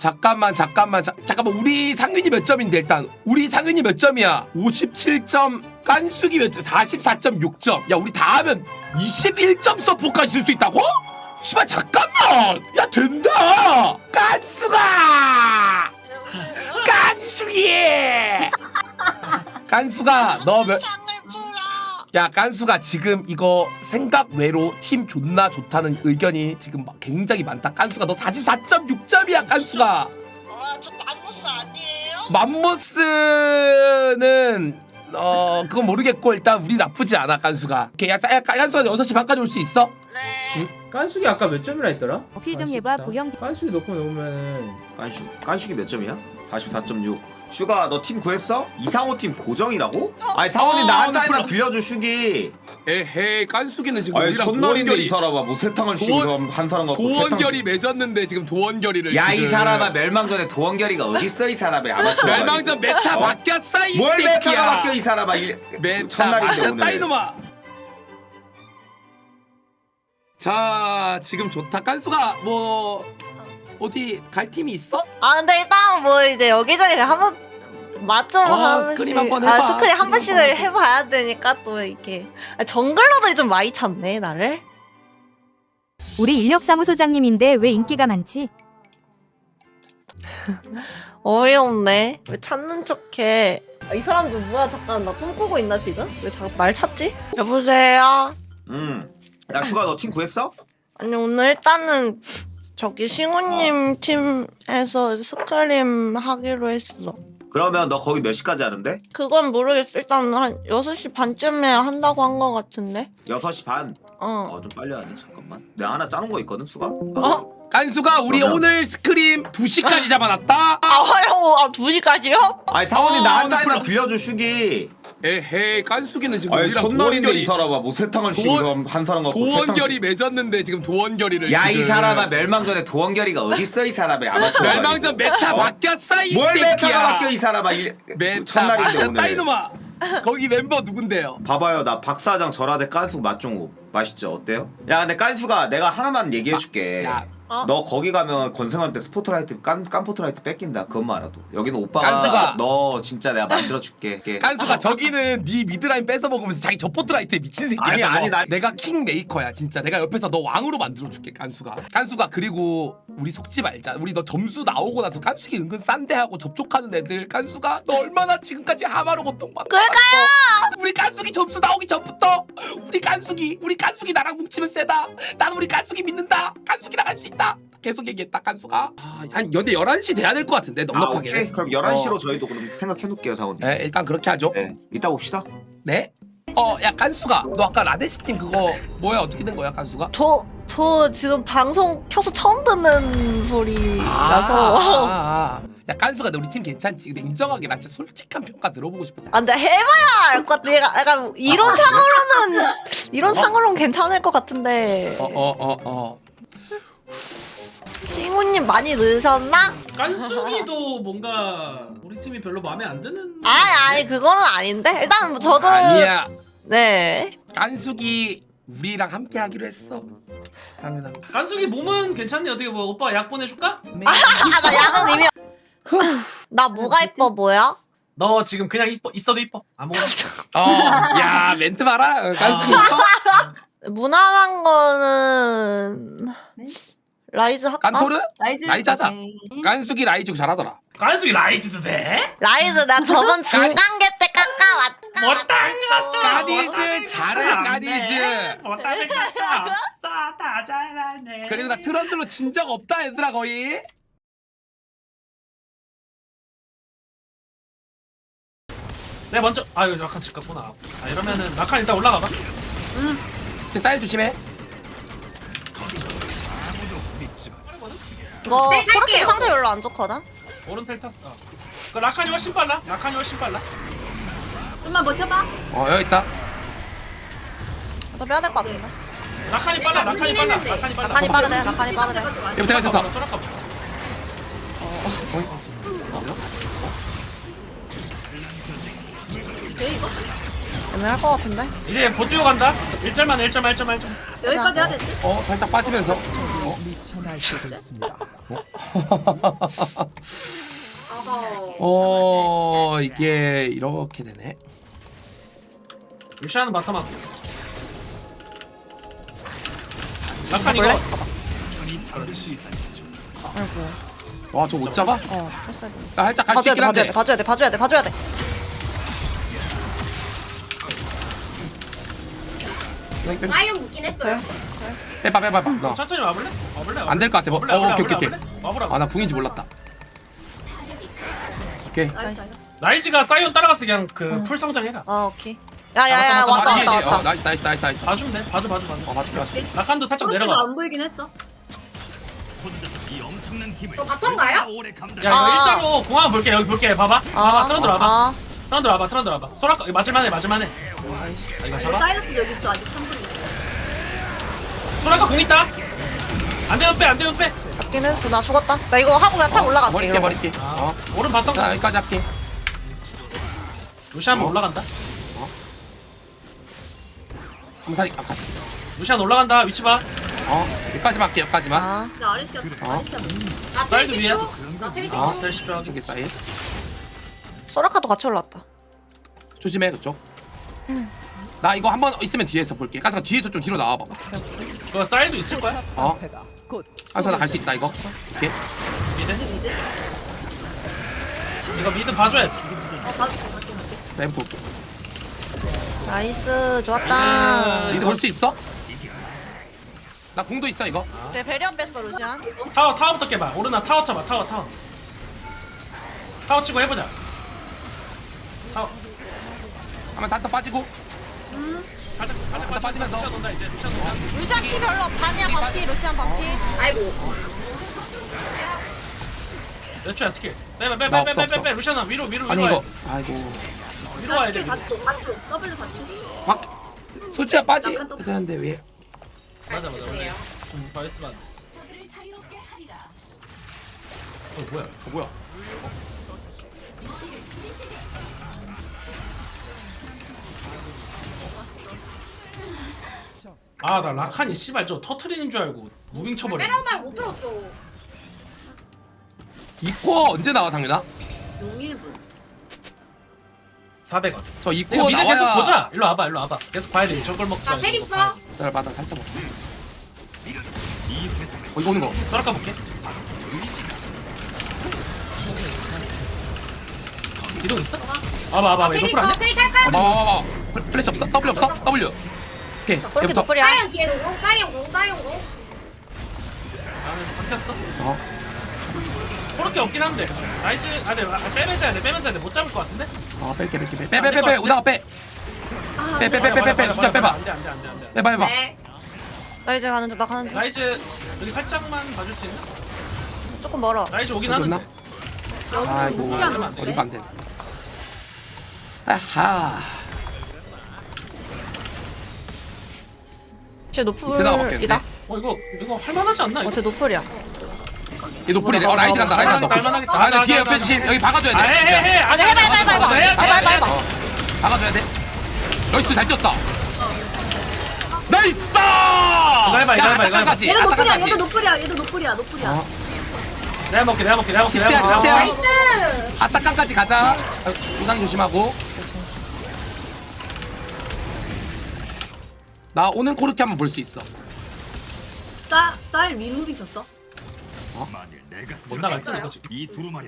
잠깐만 잠깐만. 자, 잠깐만. 우리 상윤이 몇 점인데 일단? 우리 상윤이 몇 점이야? 57점 깐숙이 몇 점? 44.6점 야 우리 다 하면 21점 서포까지 쓸 수 있다고? 씨발 잠깐만. 야 된다. 깐숙아! 깐숙이! 깐숙아 너몇. 야 깐수가 지금 이거 생각 외로 팀 존나 좋다는 의견이 지금 막 굉장히 많다 깐수가 너 44.6점이야 깐수가 와, 저 맘모스 아니에요? 맘모스는 어 그건 모르겠고 일단 우리 나쁘지 않아 깐수가 오케이 야, 야 깐수가 6시 반까지 올 수 있어? 네. 깐숙이 아까 몇 점이라 했더라? 어필 좀 해봐, 보영. 깐숙이 넣고 놓으면은 깐슈 깐슈기 몇 점이야? 44.6 슈가 너 팀 구했어? 이상호 팀 고정이라고? 아니 상호님 어, 나한 나 달만 불러- 빌려줘 슈기. 에헤이 깐수기는 지금 아니 우리랑 도원결이 이 사람아. 뭐 세탕을 도원- 씌우고 한 사람 갖고 도원결이 맺었는데 지금 도원결이를 야이 지금. 사람아 멸망전에 도원결이가 어딨어 이 사람이 아마추어 멸망전 메타 어? 바뀌었어 이뭘 새끼야. 메타가 바뀌어 이 사람아. 일- 메타 첫날인데 바뀌었다 오늘 이놈아. 자 지금 좋다. 깐수가 뭐 어디 갈 팀이 있어? 아, 근데 일단 뭐 이제 여기저기 한번 맛좀 어, 한 번씩. 스크림 한번 아, 해봐. 스크린 한 스크림 번씩을 한번 해봐. 해봐야 되니까 또 이렇게. 아, 정글러들이 좀 많이 찾네, 나를. 우리 인력사무소장님인데 왜 인기가 많지? 어이없네. 왜 찾는 척해? 아, 이 사람들 뭐야? 잠깐 나 꿈꾸고 있나 지금? 왜 자꾸 말 찾지? 여보세요. 음야 슈가 너 팀 구했어? 아니 오늘 일단은 저기 신우님 팀에서 스크림 하기로 했어. 그러면 너 거기 몇 시까지 하는데? 그건 모르겠어. 일단 한 6시 반쯤에 한다고 한 거 같은데. 6시 반? 어. 어 좀 빨리 하네 잠깐만 내가 하나 짜는 거 있거든 수가? 어? 깐수가 우리 그러면- 오늘 스크림 2시까지 잡아놨다 아, 화요. 아, 2시까지요? 아니 상호님 어, 나한 불러- 빌려줘 슈기 에헤이 깐수기는 지금 아니 우리랑 도원결이 이 사람아 뭐 세탕을 씌우고 한 사람 갖고 도원결이 맺었는데 지금 도원결이를 야 이 지금. 사람아 멸망전에 도원결이가 어딨어 이 사람이 아마추어 멸망전 메타 어? 바뀌었어 이뭘 새끼야 메타가 바뀌어 이 사람아 일- 메타 첫날인데 바뀌었다 오늘 이놈아 거기 멤버 누군데요? 봐봐요 나 박사장 절하대 깐수 맛종우 맛있죠 어때요? 야 근데 깐수가 내가 하나만 얘기해줄게 야. 어? 너 거기 가면 때 스포트라이트 깐, 깐 포트라이트 뺏긴다. 그것만 알아도. 여기는 오빠가 깐수가. 너 진짜 내가 만들어줄게. 이렇게. 깐수가 저기는 네 미드라인 뺏어 먹으면서 자기 저 포트라이트에 미친 새끼야. 아니, 저거. 아니, 나- 내가 킹 메이커야 진짜. 내가 옆에서 너 왕으로 만들어줄게 깐수가. 깐수가 그리고 우리 속지 말자. 우리 너 점수 나오고 나서 깐수기 은근 싼데하고 접촉하는 애들. 깐수가 너 얼마나 지금까지 하마로 고통받고 그러니까요 우리 깐수기 점수 나오기 전부터 우리 깐수기 우리 깐수기 나랑 뭉치면 세다. 난 우리 깐수기 믿는다. 깐수기랑 할 수 있다 계속 얘기했다 깐수가 아, 한 연대 11시 돼야 될 것 같은데 아 넉넉하게 오케이 그럼 11시로 어. 저희도 그럼 생각해 놓을게요 사원님 네, 일단 그렇게 하죠 네 이따 봅시다 네? 어, 야 깐수가 너 아까 라데시 팀 그거 뭐야 어떻게 된 거야 깐수가? 저, 저 지금 방송 켜서 처음 듣는 소리라서. 아, 아, 아. 야 깐수가 너 우리 팀 괜찮지? 근데 인정하게 나 진짜 솔직한 평가 들어보고 싶어서. 아, 근데 해봐야 알 것 같아. 얘가 약간 이런 상으로는, 이런 상으로는 괜찮을 것 같은데. 어, 어, 어, 어. 싱우님 많이 늦으셨나? 깐숙이도 뭔가 우리 팀이 별로 마음에 안 드는 아니, 아니, 그거는 아닌데. 일단 뭐 저도. 아니야. 네. 깐숙이 우리랑 함께 하기로 했어. 당연하. 깐숙이 몸은 괜찮니 어떻게 뭐 오빠 약 보내줄까? 아, 나 약은 이미. 나 뭐가 이뻐 보여? 너 지금 그냥 이뻐 있어도 이뻐 아무거나 어, 야 멘트 봐라. 어, 깐숙이. 어? 무난한 거는. 라이즈 할까? 깐토르? 라이즈 라이즈 하자. 오케이. 깐숙이 라이즈 잘하더라. 깐숙이 라이즈도 돼? 라이즈 나 저번 중간계 때 깎아 왔다. 못한 것도 까니즈 잘해 까니즈. 못하는 것도 없어 다 잘하네 그리고 나 트런들로 진 적 없다 얘들아 거의. 내가 먼저 아 이거 라칸 집 갔구나 아 이러면은 라칸 일단 올라가봐 사일 조심해. 빠르거든? 뭐 네, 그렇게 갈게요. 상태 별로 안 좋거든. 오른 펠 탔어 그 라칸이 훨씬 빨라 라칸이 훨씬 빨라 좀만 버텨봐. 어 여기 있다. 더 빼야 될 것 같은데. 라칸이 빨라 라칸이 빨라. 라칸이 빨라 라칸이 빠르네. 라칸이 빠르네. 여기 내가 됐다. 애매할 것 같은데. 이제 보듀오 간다 1절만 1절만 1절만 1절만 여기까지 해야 되지. 어 살짝 빠지면서. 어? 어 이게 이렇게 되네 루시아는 바텀 라칸 이거 아이고. 와 저 못 잡아? 어, 했어야 돼. 나 살짝 갈 수 봐줘야 돼, 있긴 한데 봐줘야 돼, 봐줘야 돼, 봐줘야 돼, 봐줘야 돼. 사이언 묶긴 했어요. 빼봐 빼봐 빼봐 너. 천천히 와볼래? 와볼래? 안 될 것 같아 뭐. 와볼래? 어 와볼래? 오케이 오케이 오케이 와볼래? 와보라고 아나 궁인지 몰랐다 오케이 나이스. 라이즈가 사이온 따라가서 그냥 그 풀 성장 해라 아, 오케이. 야, 야, 야, 아, 왔다, 아, 뒤에, 왔다, 뒤에. 어, 왔다. 나이스 나이스 나이스 나이스 봐주면 돼 봐줘 봐줘 봐줘 어 맞을게 맞을게 라칸도 살짝 내려가 안 보이긴 했어. 저 바텀 가요? 야 이거 아. 일자로 공항 볼게 여기 볼게 봐봐 봐봐 트런드 와봐 아, 트런드 와봐 트런드 와봐 소라 맞을만해 맞을만해 아, 이거 잡아 사이언스 여기 있어. 아직 3분 있어. 소라가 공 있다 안 되면 빼안 되면 빼 잡긴 했어. 나 죽었다. 나 이거 하고 그냥 타고 올라갈게. 이러고. 버릴게 아, 어. 오른 바텀 자 여기까지 할게 루시안 어. 올라간다 감사리 아까 루시안 올라간다 위치 봐 어 여기까지만 할게 여기까지만 아, 나 아리시아. 어. 아리시아. 나 사이드 위에. 10초. 나 테리 10초. 어될 십시오 저기 사이 소라카도 같이 올라왔다. 조심해 그쪽 나 이거 한 번 있으면 뒤에서 볼게 가서 뒤에서 좀 뒤로 나와봐 그거 사이드 있을 거야. 어? 가서 나갈 수 있다 이거. 오케이 미드? 이거 미드 봐줘야 돼 어, 올게 나이스, 좋았다. 음. 미드 볼 수 있어? 나 궁도 있어 이거. 제 배려 뺐어, 루시안. 타워 타워부터 깨봐. 오르나 타워 쳐봐 타워 타워. 타워 치고 해보자. 타워. 한번 단타 빠지고 일단 빠지면서. 루시안 온다 이제 루시안 온다 루시안 피 별로 반이야, 반피, 루시안 반피. 아이고. 몇 초야 스킬 없어. 빼봐 루시안아 위로 위로 아니 위로 이거 와야 아이고 돼. 위로 와야 돼나 위로. 스킬 4초. 4초. W 4초. 확 소주야 빠지 되는데 왜 맞아 맞아 맞아 응, 바이스만 안 됐어 어 뭐야 어, 뭐야 아 나 라칸이 씨발 저 터트리는 줄 알고 무빙 쳐버려 빼라는 말못 들었어. 이코어 언제 나와 당연아? 용일분. 400원 저 이거 이코어 미드 계속 나와야 보자 일로 와봐 일로 와봐 계속 봐야 돼 저걸 먹자 나 테리 이거 봐야 써. 돼. 기다려 봐 나 살짝 볼게 어 이거 오는 거 썰까 볼게 이동 있어? 와봐 와봐 써. 아니야? 테리 탈까? 봐봐봐봐 플래시 없어? W 없어? W 오케이 그렇게 얘부터 노플이야. 사이언 뒤에 놓고. 사이언 공. 사이언 공. 아 잡혔어 어 그렇게 없긴 한데 라이즈 아네 빼면서 해야 돼 빼면서 해야 돼 못 잡을 것 같은데? 어 뺄게 뺄게 빼빼빼빼 우나가 빼 아, 빼, 빼, 빼, 빼, 빼, 빼, 숫자 빼봐. 안 돼 안 돼 안 돼 안 돼 빼봐 해봐 네. 나 이제 가는 중, 나 가는 중. 라이즈 여기 살짝만 봐줄 수 있나? 조금 멀어. 라이즈 오긴 여기 하는데? 아이고 안 돼. 어리가 안돼 아하 쟤 대답? 노플이다. 어 이거 이거 할만하지 않나? 어, 이거? 쟤 노플이야. 이 노플이네 어 라이즈 간다 라이즈 간다 할만하겠다, 아 근데. 뒤에 옆에 주심 여기 박아줘야 아돼 해해해 아니, 해봐, 해봐, 해봐, 해봐. 해봐, 해봐, 돼. 해봐. 어, 박아줘야 돼 나이스 잘 뛰었다 나이스 이거 해봐, 이거 해봐, 이거 해봐. 얘도 노플이야. 얘도 노플이야. 얘도 노플이야. 노플이야. 어 내가 먹게 내가 먹게 내가 먹게 십세야, 내가 먹게 십세야. 나이스. 아타까지 가자 우상이 조심하고 나 오는 코르키 한번 볼 수 있어 사 사이 윗무빙 쳤어. 못 나갈게 이거 지금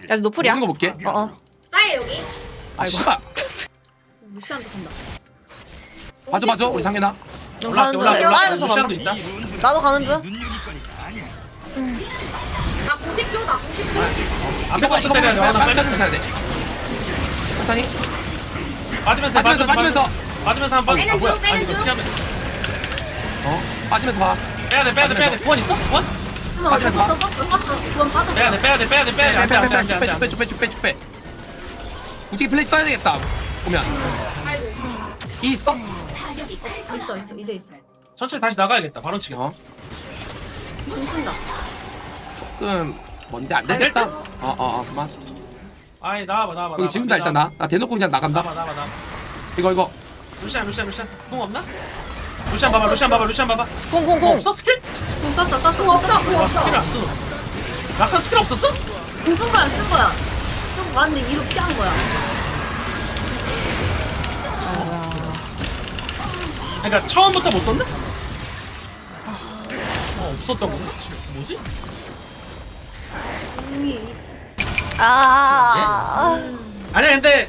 야, 노플이야. 오는 거 볼게 어, 어. 사이 여기. 아 씨발 루시안도 간다. 맞아 맞아 우리 상현아 좀 올라갈게 가는 중. 올라갈게 올라갈게 거 루시안도 간다. 있다 나도 가는 중. 나 90초. 나 90초. 앞에 것도 때려야 돼 하나 빠지면서 빼면서 해야 돼 천천히 빠지면서 해, 빠지면서, 빠지면서. 빠지면서 한번 빼는 아 중, 아니 빼는 중. 돼. 어 빠지면서 봐 빼야 돼 빼야 돼 빼야 돼 구원 있어? 구원? 썼어. 그건 빠져. 빼야 돼 빼야 돼 빼야 돼 빼야 돼 안 돼 안 돼 안 돼 안 돼 안 돼 빼빼빼빼빼빼빼빼빼빼 우측에 플레이 써야 되겠다 보면 아이고. 이 있어? 있어 있어. 이제 있어. 천천히 다시 나가야겠다 바로 치겠다 어 공 쓴다. 조금 뭔데 안 되겠다 어어 어, 맞아 아이 나와봐 나와봐 여기 지운다 일단 나 나 대놓고 그냥 나간다 나와봐 나와봐 나와봐 이거 이거 루시안 루시안 루시안 공 없나? 루시안 봐봐 루시안 봐봐 루시안 봐봐 어, 쿵쿵쿵. 없어 스킬? 공 땄어 공 없어 공 와 없어 스킬 안써 라칸 스킬 없었어? 공성을 안쓴 거야 좀 왔는데 이로 피한 거야 그러니까 처음부터 못 썼네? 어 없었던 건가? 뭐지? 공이 아. 아니 근데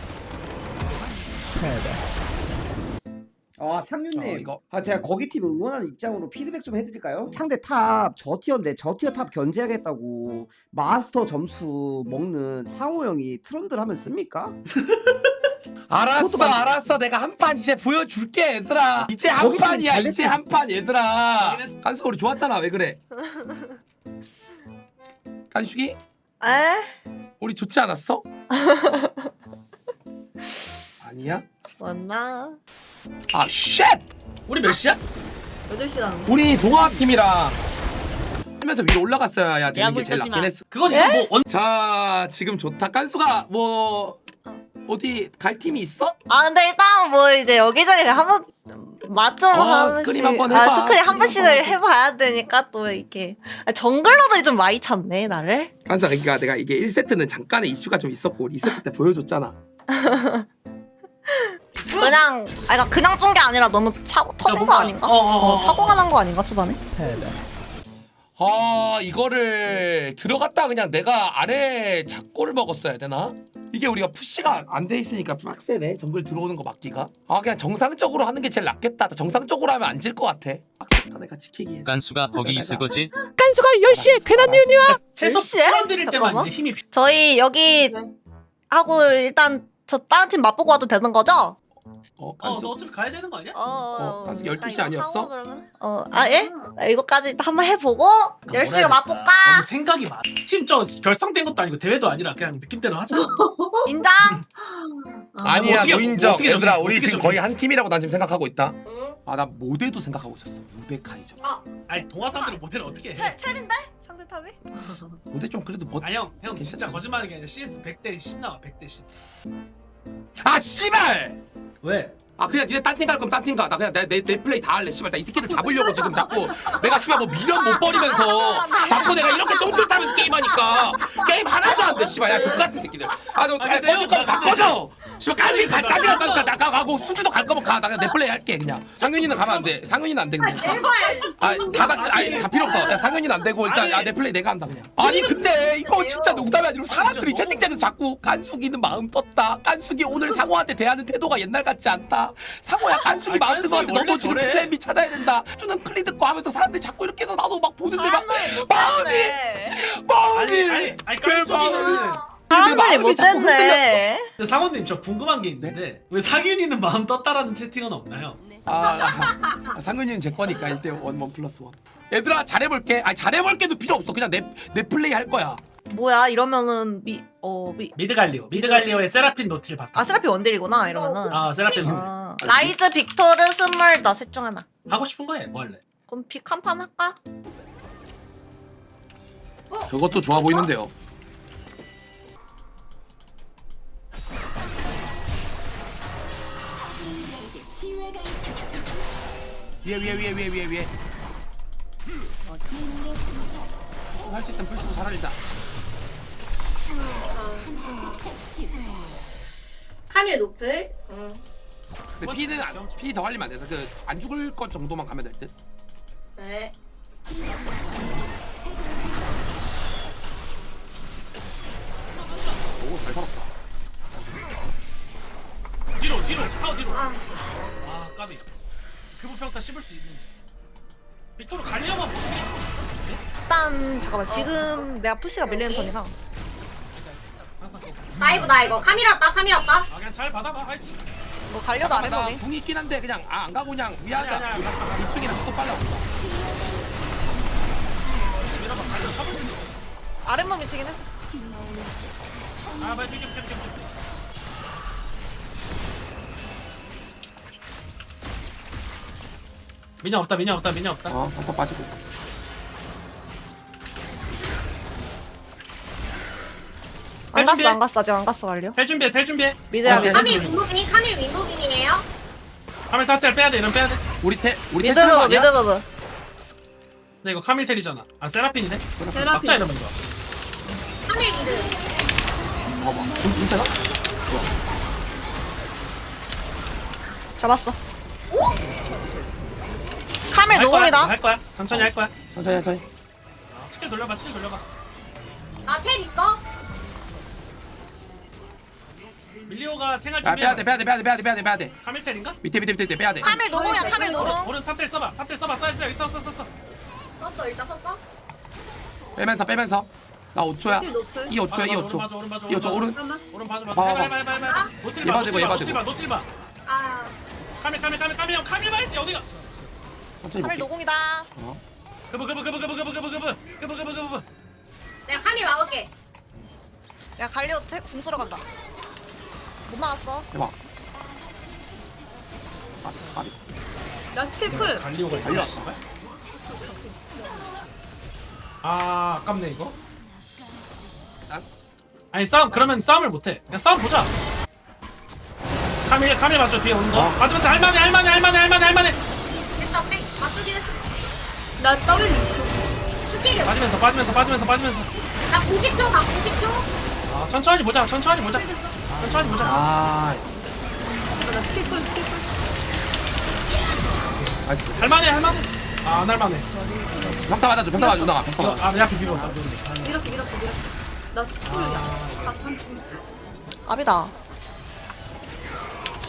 아 상윤님 어, 이거. 아 제가 거기 팀 응원하는 입장으로 피드백 좀 해드릴까요? 상대 탑 저 티어인데 저 티어 탑 견제하겠다고 마스터 점수 먹는 상호 형이 트런들 하면 씁니까? 알았어 그것도 맞- 알았어 내가 한 판 이제 보여줄게 얘들아 이제 한 거기 좀 판이야 잘했어. 이제 한 판 얘들아 깐수 우리 좋았잖아 왜 그래 깐숙이 에? 우리 좋지 않았어? 아니야? 좋았나? 아 쉣! 우리 몇 시야? 8시라는 우리 동아팀이랑 하면서 위로 올라갔어야 되는 게 제일 낫긴 했어 그건 이거 뭐 언... 자 지금 좋다 깐수가 뭐 어디 갈 팀이 있어? 아 근데 일단 뭐 이제 여기저기 한번 맛좀 어, 한 번씩 스크림 한번 해봐. 아 스크림 한 스크림 번씩을 한번 해봐야 되니까 또 이렇게 아, 정글러들이 좀 많이 찾네 나를 깐수가 그러니까 내가 이게 1세트는 잠깐의 이슈가 좀 있었고 우리 2세트 때 보여줬잖아 그냥 아 그러니까 그냥 준 게 아니라 너무 사고 터진 거 뭔가- 아닌가? 어, 어, 어. 사고가 난 거 아닌가 초반에? 아 이거를 들어갔다 그냥 내가 아래 작골을 먹었어야 되나? 이게 우리가 푸시가 안 돼 있으니까 빡세네 정글 들어오는 거 막기가 아 그냥 정상적으로 하는 게 제일 낫겠다 정상적으로 하면 안 질 것 같아 빡셌다 내가 지키기엔 깐수가 거기 있을 거지? 깐수가 10시에 괜한 뉴뉴야 채소 몇 시에? 풀어드릴 때만 잠깐만. 이제 힘이 필- 저희 여기 하고 일단 저 다른 팀 맛보고 와도 되는 거죠? 어 어, 너 어차피 가야 되는 거 아니야? 어, 일단 12시 이거 아니었어? 하고 그러면? 어, 아 예? 아, 이거까지 한번 해보고 10시가 뭐라 해야 맛볼까? 될까? 너무 생각이 많아 팀저 결성된 것도 아니고 대회도 아니라 그냥 느낌대로 하자 인정? 아니야 어떻게- 노인정 어떻게 정해? 얘들아 우리 어떻게 지금 정해? 거의 한 팀이라고 난 지금 생각하고 있다 아나 모대도 생각하고 있었어 모대 카이저 아니 동화 사람들은 모델을 어떻게 해 첼, 첼인데? 상대 탑이? 모대 좀 그래도 뭐... 아니 형, 형 진짜 괜찮잖아. 거짓말하는 게 아니라 CS 100대 10 나와 100대 10 아 씨발! 왜? 아 그냥 니네 딴 팀갈 거면 딴 팀 가. 나 그냥 내, 내, 내 플레이 다 할래. 씨발 나 이 새끼들 잡으려고 지금 자꾸 내가 씨발 뭐 미련 못 버리면서 자꾸 내가 이렇게 똥줄 타면서 게임하니까 게임 하나도 안 돼. 씨발 야 족같은 새끼들. 아너 아, 근데요? 꺼질 거면 다 꺼져. 씨발 까지 가 까지 갈 거니까 나 가고 수주도 갈 거면 가. 나 그냥 내 플레이 할게 그냥. 상윤이는 가면 안 돼. 상윤이는 안 돼. 근데. 제발 아다다 아니 다 필요 없어. 야 상윤이는 안 되고 일단 아니. 야내 플레이 내가 한다 그냥. 아니 근데 이거 진짜 농담이 아니라 사람들이 채팅창에서 자꾸 깐숙이는 마음 떴다. 깐숙이 오늘 상호한테 대하는 태도가 옛날 같지 않다. 상호야 깐숙이 마음 뜬거 같아. 너도 지금 저래. 플랜 B 찾아야 된다. 주는 클리 듣고 하면서 사람들이 자꾸 이렇게 해서 나도 막 보는데 막 사람들이 마음이 못했네 마음이 아니 아니 아니 왜 깐숙이는 사람들이 마음이 자꾸 못했네 근데 상원님 저 궁금한 게 있는데 왜 상윤이는 마음 떴다라는 채팅은 없나요? 아, 아, 상윤이는 제 거니까 1대 1, 1 플러스 1. 얘들아 잘해볼게. 아니 잘해볼게도 필요 없어. 그냥 내, 내 플레이 할 거야. 뭐야 이러면은 미.. 어.. 미.. 미드 갈리오 미드 갈리오의 세라핀 노틸 바텀 아 세라피 원딜이구나 이러면은 아 세라핀 아, 라이즈 빅토르 스몰더 셋중 하나 하고 싶은 거해뭐 할래? 그럼 빅 한 판 할까? 저것도 좋아 보이는데요. 위에 위에 위에 위에 위에 위에. 할 수 있으면 풀시도 잘하자. 카미의 노트 응. 근데 피는 안, 피더 할리면 안 돼. 그안 죽을 것 정도만 가면 될 듯. 네 오, 잘 살았다. 뒤로 뒤로 타워 뒤로 아 까비 그부평타 씹을 수 있는데 빅토르 갈리오만 못 쓰게 일단 잠깐만 지금 내가 푸시가 밀리는 턴이라. 항상 그거. 다이브다 이거 카미라 왔다. 아 그냥 잘 받아봐. 화이팅. 뭐 갈려도 안나 해보니 궁이 있긴 한데 그냥 아, 안 가고 그냥 위하자. 입중이랑 속도 빨라. 잡을 수 있어 아랫몸 미치긴 했었어. 아 빨리 죽여 죽여 죽여 민영 없다 민영 없다 민영 없다 어, 한타 빠지고. 안 준비해. 갔어 안 갔어 아직 안 갔어 갈려 텔 준비해 텔 준비해 미드야 어, 미드 텔 카밀 준비해. 윈도깅 카밀 윈도깅이에요 카메라 탈때 빼야 돼 이런 빼야 돼 우리 테 우리 테 미드 그브 아니야? 미드 그브 나 이거 카밀 텔이잖아. 아 세라핀이네. 세라핀. 막자 이러면 이거. 3일 미드. 봐봐. 진짜가? 잡았어 카밀 할 거야, 노공이다 할 거야. 천천히 할 거야. 천천히 천천히. 아, 스킬 돌려봐. 스킬 돌려봐. 나텔 있어? 밀리오가 탱할 야 빼야 준비해. 돼 빼야 돼 빼야 돼 빼야 돼 빼야 돼 빼야 돼. 카밀텔인가? 밑에 밑에 밑에 밑에 빼야 돼. 카밀 노공이야 카밀 노공 오른 탑텔 써봐. 탑텔 써봐. 써 있어. 있어. 써 써. 써. 썼어 일단 썼어. 빼면서 빼면서. 나 5초야. 높을. 이 5초야 이 오른 5초. 맞아, 오른 맞아, 이 5초 오른 오른. 잠깐만. 오른 봐줘 봐. 봐봐, 해봐 해봐 해봐 해봐. 노틸 얘 봐. 봐도 되고, 얘 노틸 봐. 봐도 노틸 봐. 노틸 봐. 아 카밀 카밀 카밀 카밀 형 카밀 봐야지 어디가? 천천히 볼게. 노공이다 그브 그브 그브 그브 그브 그브 그브 그브 그브 그브 내가 카밀 막을게. 야 갈리오 태, 궁 쓰러 간다 못 막았어 해봐. 아, 아, 나 풀. 갈리오가 갈려. 있어. 아 아깝네 이거. 아니 싸움 그러면 싸움을 못해. 그냥 싸움 보자. 카밀 카밀 맞죠 뒤에 오는 거. 어. 맞으면서 할만해 할만해 할만해 할만해 할만해. 했어. 나 W 20초. 스킬이 빠지면서 빠지면서 빠지면서 빠지면서. 나 90초 나 90초. 아 천천히 보자 천천히 보자. 천천히 보자. 아, 나 스킬 풀 스킬 풀. 나이스. 할만해 할만해. 아 안 할만해. 평타 맞아줘. 평타 맞아줘. 나가. 평타 이거 맞아. 아내 앞에 비벼. 밀었어 밀었어 밀었어. 나 풀이야. 다 삼촌. 갑이다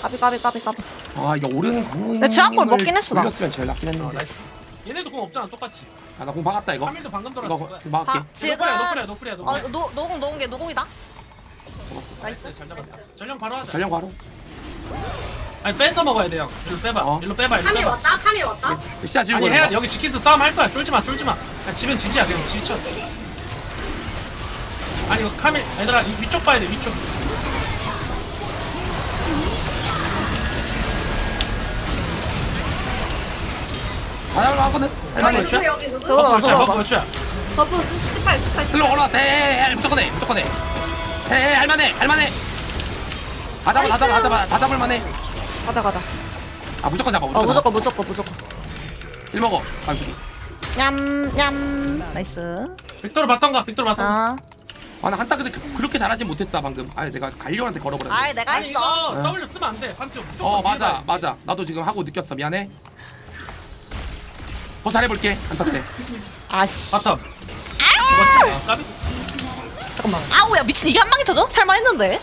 까비 까비 까비 까비 아, 이거 오른 궁. 근데 제압골 먹긴 했어, 나. 올렸으면 제일 낫긴 어 했는데. 나이스. 얘네도 공 없잖아 똑같이. 아, 나 공 박았다 이거. 카밀도 방금 이거 돌았을 거야. 공 박을게. 아 지금 노플이야 노플이야 어 노플이야. 노, 노공 노공 게 노공이다 나이스 잘 잡았다. 전령 바로 하자. 전령 바로. 아니 뺏어 먹어야 돼요. 일로 빼봐. 어. 일로 빼봐. 일로 카밀 빼봐. 왔다 카밀 왔다. 시야 지우고 아니 해야. 돼. 여기 지키스 싸움 할 거야. 쫄지 마. 쫄지 마. 그냥 지면 지지야. 그냥 지쳐. 아니 이거 카밀 얘들아 이 위쪽 봐야 돼. 위쪽. 아, 나 하거든. 그렇죠? 여기 여기 누구? 버프 봐 몇초야? 그거 버프 봐 몇초야? 버프 18 18 슬로 올라왔다. 에에에 무조건 해. 무조건 해. 에에 할만해. 할만해. 다 잡아 다 잡아 다 잡아 다 잡을 만해. 가자 가자 아 무조건 잡아. 어 무조건. 무조건 무조건 무조건 일 먹어. 간수기. 냠냠 나이스 빅토르 봤던가? 빅토르 봤던가? 아 아나 한타 근데 그- 그렇게 잘하진 못했다 방금. 아 내가 갈리오한테 걸어버렸네. 아이 내가 아니 했어 이거 어. W 쓰면 안 돼. 판티오 무조건 어 맞아. 맞아. 나도 지금 하고 느꼈어. 미안해. 더 잘해볼게 한타 때. 아씨 바텀. 죽었지? 아, 까비? 잠깐만 아우야 미친 이게 한 방에 터져? 설마 했는데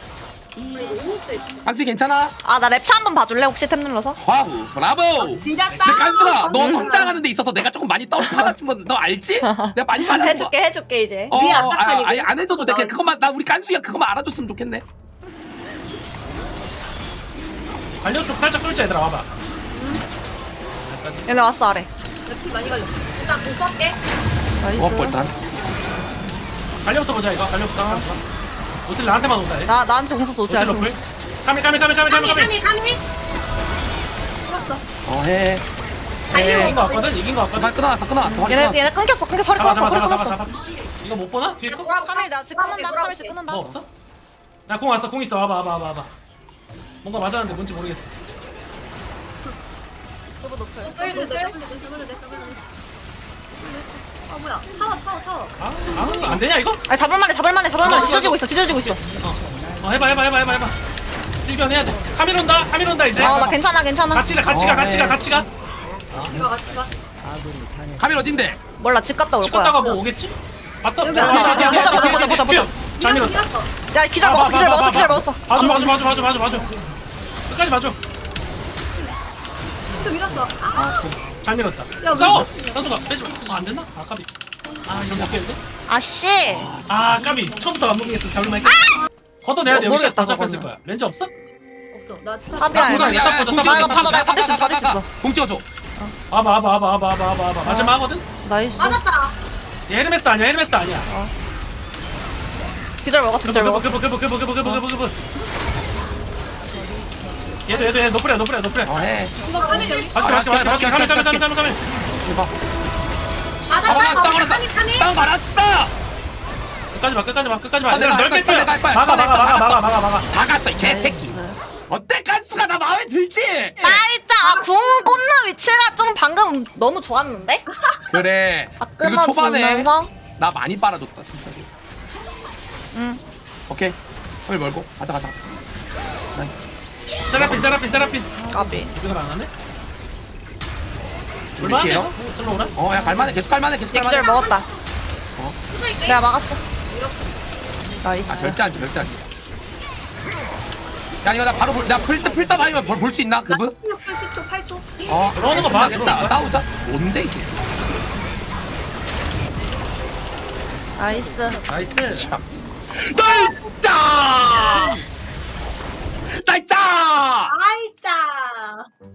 간수 괜찮아? 아 나 랩차 한번 봐줄래 혹시 탭 눌러서? 와우 브라보. 지렸다. 근데 간수가 너 성장하는 데 있어서 내가 조금 많이 떨어진 건너 알지? 내가 많이 빨라. 해줄게 해줄게 이제 어, 네 어, 아까까지 아, 아니 안 해줘도 돼. 그냥 나와. 그것만 나 우리 간수야 그것만 알아줬으면 좋겠네. 관련 쪽 살짝 끌자 얘들아 와봐. 얘네 왔어 아래 피 많이 걸렸어. 일단 공 쏠게. 나이스 어 일단. 관련부터 보자 이거. 관련부터. 노틸 나한테만 온다. 얘. 나 나한테 공수 쏘지 노틸 알고 노플. 카밀 카밀 카밀 카밀 카밀 카밀 카밀. 카밀 카밀. 죽었어. 어 해. 달려. 이긴 거 같거든? 이긴 거 같거든? 아 끊어놨어 끊어놨어. 허리 얘네 끊어놨어. 얘네 끊겼어 허리 잡아 끊었어 잡아 끊었어. 이거 못 보나? 뒤에 거? 카밀 나 지금 끊는다 카밀 지금 끊는다 뭐 없어? 야공 왔어 공 있어 와봐 와봐 와봐 와봐. 뭔가 맞았는데 뭔지 모르겠어. 너무 높아 노플 노플. 아 뭐야? 타워 타워 타워. 아, 아, 안 되냐 이거? 아니 잡을만해 잡을만해 잡을만해 어, 찢어지고 어, 있어 찢어지고 있어 어, 어 해봐 해봐 해봐 해봐 해봐. 실변 해야 돼. 카밀 온다 카밀 온다 이제. 어나 괜찮아 괜찮아 같이 가 같이 가 어, 같이 네. 가 같이 가. 같이 가 같이 가. 카밀 어딘데? 몰라 집 갔다 올 거야 찍었다가 뭐 오겠지? 맞다. 여기 아, 아, 아, 보자, 아, 보자, 아, 보자, 보자, 아, 보자. 잘 밀었다. 밀었어. 야 기절 먹었어 기절 먹었어 기절 먹었어 봐줘 봐줘 봐줘 봐줘 봐줘 봐줘. 끝까지 봐줘. 또 밀었어. 아, 잘 밀었다. 야, 싸워. 선수가 빼지 마. 아, 안 됐나? 아 까비. 아 이거 못겠는데? 아씨 아 까비. 처음부터 안 무빙했어. 잡을만 했 걷어내야 돼. 뭐, 여기 모르겠다, 잡혔을. 거야. 렌즈 없어? 없어. 나 사. 탑이야 아, 이거. 보자, 야, 야, 공나 이거 공 받아, 나 받을 수 있어, 받을 수 있어. 공 찍어줘. 와봐 와봐 와봐 와봐 와봐 와봐 와봐. 마지막 하거든? 나이스 맞았다. 얘 헤르메스 아니야 헤르메스 아니야. 기절 먹었어 기절 먹었어 그브 그브 그브 그브 그브 그브. 얘도 얘도 얘 노플이야 노플이야 노플이야. 어 해. 이거 카밀 여기. 맞게 맞게 맞게 맞게 카밀 카밀 카밀 카밀 카밀. 해봐. 맞았다. 잡아놨어, 카밀 잡아놨어. 카밀 카밀. 땅. 끝까지 봐 끝까지 봐 끝까지 봐. 아. 내가 할 거야. 막아 막아 막아. 막아 막아 막아. 박았어 이 개새끼. 어때 간수가 나 마음에 들지? 나이스 아, 궁 꽂는 위치가 좀 방금 너무 좋았는데? 그래 그리고 아, 초반에 끊어주면서 나 많이 빨아줬다 진짜 응. 오케이 헐 멀고 가자 가자 가자 세라핀 세라핀 세라핀. 까비. 이걸 안 하네? 올릴게요 얼마나 슬로우 오라? 어야 갈만해. 계속 갈만해 계속 갈만해. 먹었다. 어? 내가 막았어. 나이스. 아 절대 안돼 절대 안돼 야 이거 나 바로 볼, 나 풀다 풀다 아니면 볼 수 있나 그분? 6초 10초 8초 어 들어오는 거 봐, 끝나겠다. 들어오는 거. 싸우자. 뭔데 이 새끼 나이스. 나이스. 날짜 날짜 아이짜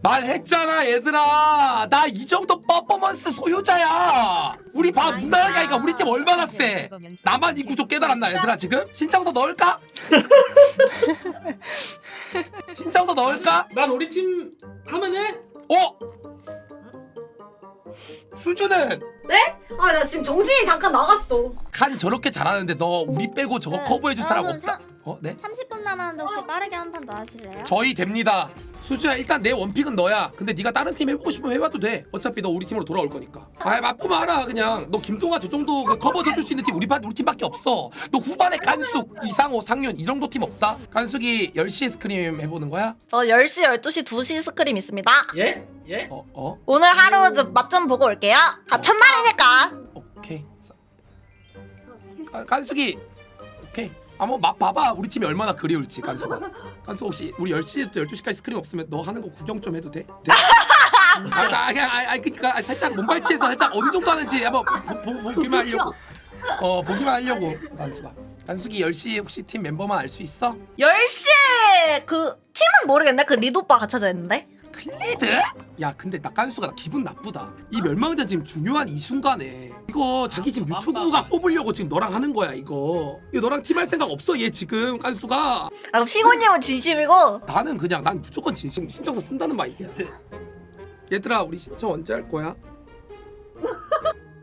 말했잖아 얘들아. 나 이 정도 퍼포먼스 소유자야. 우리 봐 문나가니까 그러니까 우리 팀 얼마나 세? 나만 이 구조 깨달았나 얘들아 지금? 신청서 넣을까? 신청서 넣을까? 난 우리 팀 하면 해? 어? 수준은? 네? 아 나 지금 정신이 잠깐 나갔어. 칸 저렇게 잘하는데 너 우리 빼고 저거 커버해줄 사람 없다 어 네? 30분 남았는데 혹시 빠르게 한 판 더 하실래요? 저희 됩니다. 수주야 일단 내 원픽은 너야. 근데 네가 다른 팀 해보고 싶으면 해봐도 돼. 어차피 너 우리 팀으로 돌아올 거니까. 아 맛보면 알아 그냥. 너 김동아 저 정도 그 커버 해줄 수 있는 팀 우리 반 우리 팀밖에 없어. 너 후반에 깐숙, 이상호, 상윤 이 정도 팀 없다. 깐숙이 10시 스크림 해보는 거야? 저 10시 12시 2시 스크림 있습니다 예? 예? 어 어? 오늘 하루 좀 맛 좀 보고 올게요 아 첫날이니까 오케이. 까- 깐숙이 오케이. 한번 맛 봐봐. 우리 팀이 얼마나 그리울지 깐숙아. 깐숙 혹시 우리 10시부터 12시까지 스크림 없으면 너 하는 거 구경 좀 해도 돼? 네? 아, 나 그냥 아, 아 그러니까 살짝 몸발치해서 살짝 어느 정도 하는지 한번 보, 보, 보기만 하려고. 어 보기만 하려고 깐숙아. 깐숙이 10시 혹시 팀 멤버만 알 수 있어? 10시에 그 팀은 모르겠네 그 리드 오빠 같이 있는데 클리드? 야 근데 나 깐수가 나 기분 나쁘다. 이 멸망전 지금 중요한 이 순간에. 이거 자기 지금 유튜브가 뽑으려고 지금 너랑 하는 거야 이거. 이거 너랑 팀할 생각 없어 얘 지금 깐수가? 아 그럼 시고님은 진심이고? 나는 그냥 난 무조건 진심 신청서 쓴다는 마인드야. 얘들아 우리 신청 언제 할 거야?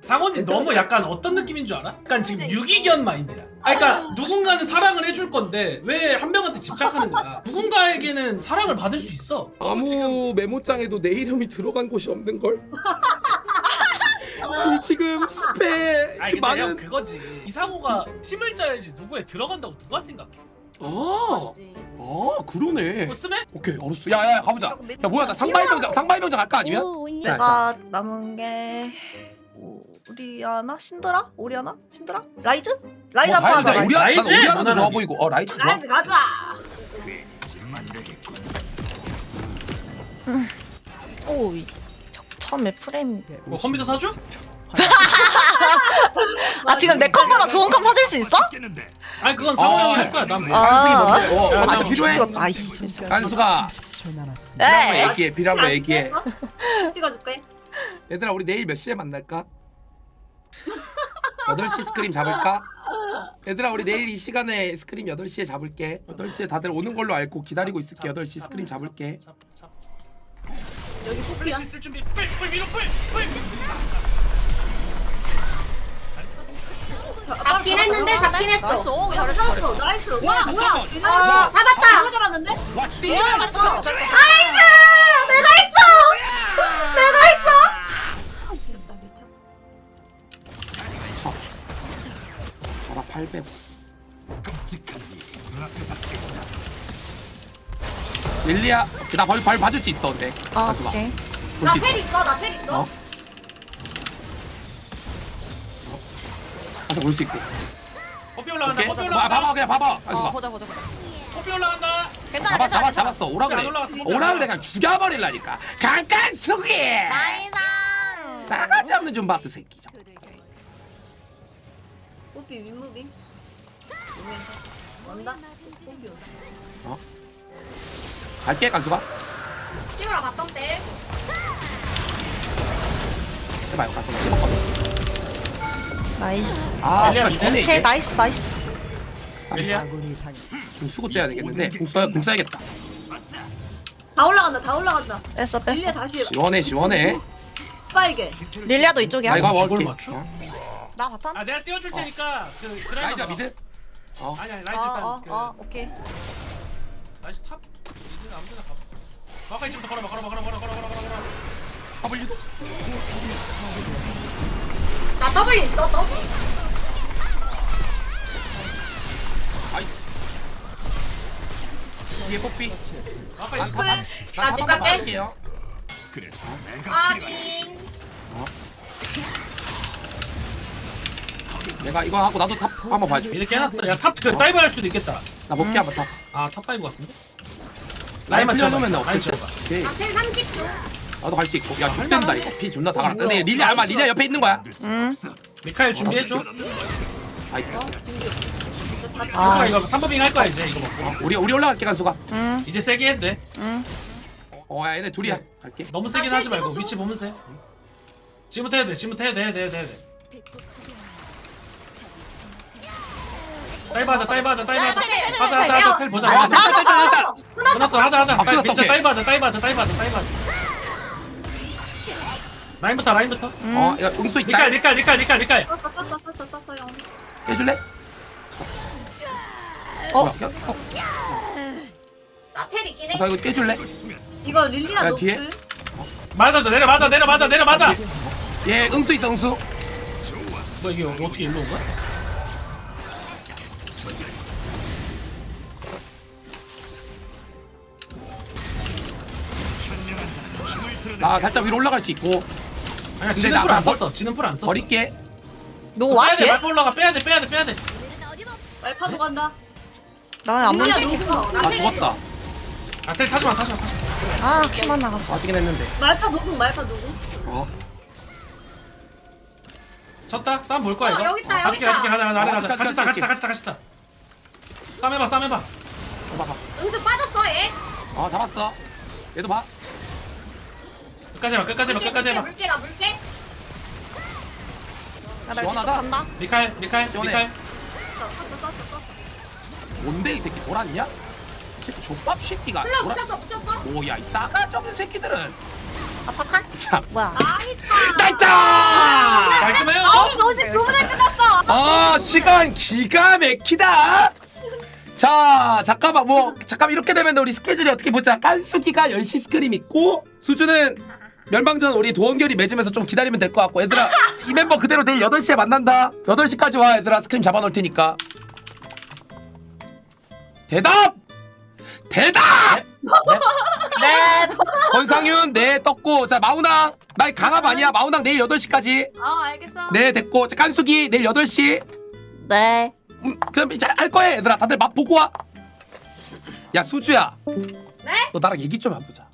상원이 너무 약간 어떤 느낌인 줄 알아? 약간 지금 유기견 마인드야. 아, 그러니까 누군가는 사랑을 해줄 건데 왜 한 명한테 집착하는 거야? 누군가에게는 사랑을 받을 수 있어. 아무 지금 메모장에도 내 이름이 들어간 곳이 없는 걸. 이 지금 숲에 아니 지금 근데 형 많은 그거지. 이상호가 팀을 짜야지 누구에 들어간다고 누가 생각해? 아, 아 그러네. 뭐 쓰면? 오케이 알았어. 야야 가보자. 야 뭐야 나 상바이병장 상바이병장 할까 아니면? 자, 내가 남은 게 오 리아나 신드라 오리아나 신드라 라이즈 라이즈 뭐 한판 봐야 하자 돼. 우리 라이즈? 우리아도 좋아 무난하게. 보이고. 어 라이트 좋아. 나이스 가자 오 이- 저- 처음에 프레임 뭐 컴퓨터 사줘? 아 지금 내 컴보다 좋은 컴 사줄 수 있어? 아니 그건 상호 형이 아, 할 거야. 난 뭐. 아. 어, 야, 어, 나나 필요해? 아이씨. 필요한 거 네. 얘기해. 거 얘기해. 찍어줄게 얘들아 우리 내일 몇 시에 만날까? 8시 스크림 잡을까? 얘들아 우리 내일 이 시간에 스크림 8시에 잡을게 8시에 다들 오는 걸로 알고 기다리고 있을게 8시 스크림 잡을게. 여기 포피야 플래시 쓸 준비. 뿔, 뿔 위로 뿔, 뿔. 잡긴 했는데 잡긴 했어 나이스. 오, 나이스 잘했어, 잡았어 나이스 와 뭐야 아, 잡았다 잡았는데 와 씨! 나이스 800원. 릴리야, 나벌 벌 받을 수 있어, 근데. 어, 가져가. 오케이. 볼 수 나텔 있어. 있어 나 텔 있어 어. 가서 볼 수 있고. 커피 올라간다 오케이. 커피 아, 올라간다 봐봐, 그냥 봐봐. 어, 보자 보자 보자. 커피 올라간다 괜찮아 잡아, 괜찮아 잡아, 잡았어. 오라 그래. 오라 그래, 그냥 죽여버릴라니까. 강간 속이. 나이스 싸가지 없는 좀 바트 새끼. 좀. 포피 윗무빙 온다? 포피 온다 갈게 간수가. 찍으러 갔던 때. 해봐요 가수가 씹었거든 나이스. 아? 전에 오케이 이게 나이스 나이스. 릴리야. 좀 수고 째야 되겠는데 공 써야 공 써야겠다. 다 올라간다 다 올라간다. 뺐어 릴리아 뺐어 다시 시원해 시원해. 스파이게. 릴리아도 이쪽이야. 나 이거 이걸 먹을게. 맞춰? 어? 나 바텀? 아 내가 띄워줄 테니까 그 라이자 넣어. 미드? 어. 아니 아니 라이즈 일단 어어어 그 어, 오케이. 라이즈 탑? 미드 아무데나 가봐. 아까 이제부터 걸어봐 걸어봐 걸어봐 걸어봐 걸어봐 걸어봐 W도 나 W 있어 W 나이스 뒤에 뽀삐. 탑, 난나집 갈게. 빠질게요. 아잉 내가 이거 하고 나도 탑 한번 봐줘 이렇게 해놨어. 야 탑 그 다이브 할 수도 있겠다. 나 볼게 한번 탑. 아 탑 다이브 같은데? 라인 풀려놓으면 쳐봐 라인 없을 쳐봐 오케이. 아텔 30초. 나도 갈 수 있고. 야 족된다 이거. 피 존나 다 갈았다. 근데 릴리 아마 릴리 옆에 있는 거야. 응. 미카엘 준비해줘. 한수가 아, 이거 3버빙 할 거야 이제 이거 먹고. 우리 우리 올라갈게 간수가. 응, 이제 세게 해도 돼. 응. 어 야 얘네 둘이야. 갈게. 너무 세긴 아, 하지 말고 15초. 위치 보면서 해. 지금부터 해야 돼 지금부터 해야 돼 해야 돼 해야 돼, 돼 다이브 하자 다이브 하자 다이브 하자 하자 하자 하자 텔 보자 아, 나, 나, 나, 나. 끝났어 하자 하자 아, 끝났어, 진짜 오케이. 다이브 하자 다이브 하자 다이브 하자 다이브 하자 라인부터 라인부터 어 야 응수 있다 리칼 리칼 리칼 리칼 리칼 떴어 떴어 떴어 떴어 영 해줄래? 어? 어? 야, 어? 나텔 있긴 해저 이거 깨줄래? 이거 릴리아 야, 뒤에? 맞아 내려 맞아 내려 맞아 내려 맞아 얘 응수 있어 응수 뭐 이게 어떻게 일로 온 거야? 나 살짝 위로 올라갈 수 있고. 아니야 근데 지는 나- 풀안 나 썼어. 지는 풀안 썼어. 버릴게. 너 와? 빼야 돼 뒤에? 말고 올라가. 빼야 돼 빼야 돼 빼야 돼. 말파도 간다. 나안 릴리아 멈추. 녹음 아 죽었다. 아텔 타지 마 타지 마 타지 마. 아, 키만 나갔어. 빠지긴 했는데. 말파 녹음 말파 녹음. 어. 쳤다? 싸움 볼 거야 어, 이거? 여기 있다, 여기 가줄게 있다. 가줄게 가자 가자 아래 어, 가자. 같이 타 같이 타 같이 타 같이 타 싸움 해봐 싸움 해봐. 봐봐 응수 빠졌어 얘. 어 잡았어. 얘도 봐 끝까지 해봐 끝까지 해봐 끝까지 해봐 물게 나 물게 나 시원하다. 간다. 미카엘 미카엘 시원해. 미카엘 뭔데 이 새끼 돌았냐? 이 새끼 족밥 새끼가 흘러 돌아 붙였어 붙였어 뭐야 이 싸가지 없는 새끼들은 아, 파탄? 참 뭐야? 아이차 날짜 깔끔해요 아 59분에 끝났어 아 시간 기가 막히다 자 잠깐만 뭐 잠깐만 이렇게 되면 우리 스케줄이 어떻게 보자 깐수기가 10시 스크림 있고 수주는 멸망전 우리 도원결이 맺으면서 좀 기다리면 될 것 같고 얘들아 이 멤버 그대로 내일 8시에 만난다. 8시까지 와 얘들아. 스크림 잡아놓을 테니까. 대답! 대답! 네. 권상윤 네 떴고. 자 마우낭 나 강압 아니야. 마우낭 내일 8시까지. 아 알겠어. 네 됐고. 자, 깐수기 내일 8시. 네. 음, 그럼 이제 알 거야 얘들아. 다들 맛 보고 와야 수주야. 네? 너 나랑 얘기 좀 해보자